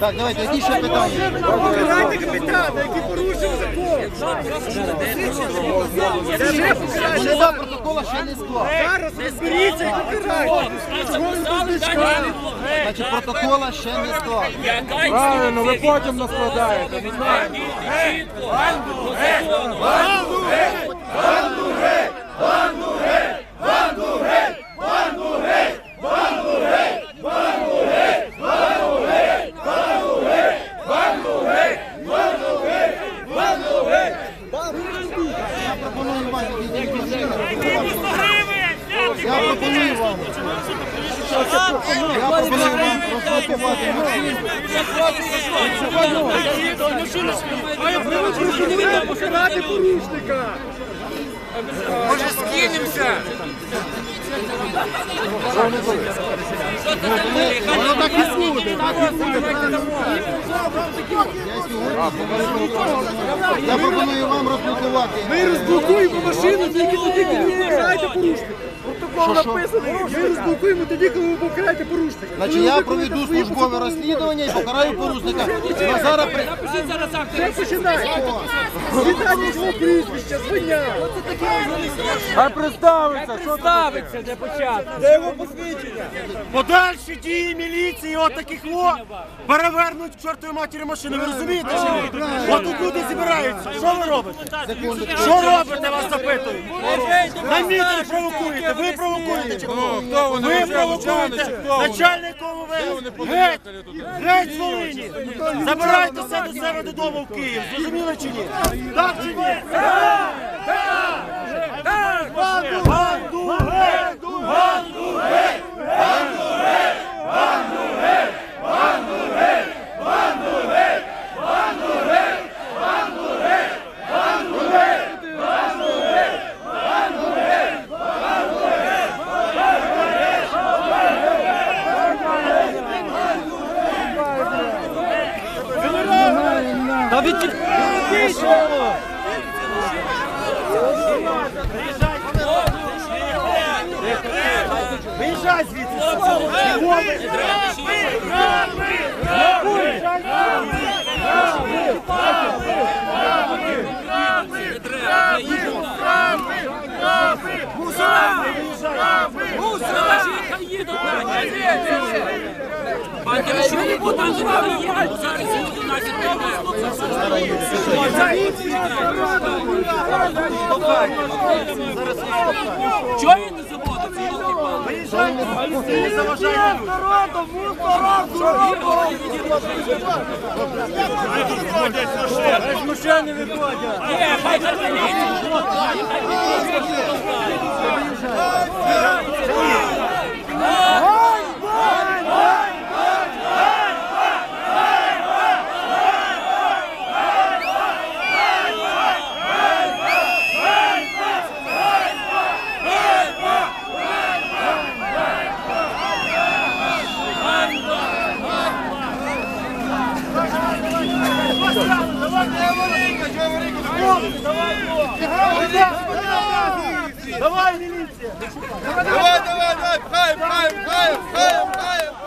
Так, давайте, які ще питання? Покарайте капітана, який порушив закон. Це вже протокола ще не склав. Зараз розберіться і покарайте. Значить, протокола ще не склав. Правильно, ви потім наскладаєте. Не знаю. Пропоную вам відійти від Я пропоную вам. Я пропоную вам. Може скинемося? Воно так і буде, так і буде. Я сьогодні Розблокувати. Ми розблокуємо машину тільки тоді, коли ви покараєте порушника. Протокол написаний. Ми розблокуємо тоді, коли ви покараєте порушника. Значить, я проведу службове розслідування і покараю порушника. Назара при... Вже починається. Вітання його прізвища, звання. Хай представиться, що Ставиться для початку. Де його посвідчення? Подальші дії міліції, от таких во, перевернуть к чортовій матері машини. Ви розумієте? чи ні? От тут люди. Що ви робите? Що робите, вас запитують? На мітинг провокуєте. Ви провокуєте чи? Ви провокуєте. начальником ОВС. Геть! Геть з Волині! Забирайте себе до себе додому в Київ. зрозуміло чи ні? Так чи ні? Банду! Банду! геть! Банду! геть! Та від Виїжджай звідси! Хай їдуть Пан Терещук, Чого він не заводиться? йолки-палки? Не заважай людям! Ні, хай за міліцію. Хай міліцію. Давай, міліція! Давай, давай, давай, пхаємо, пхаємо, пхаємо, давай! пхаємо.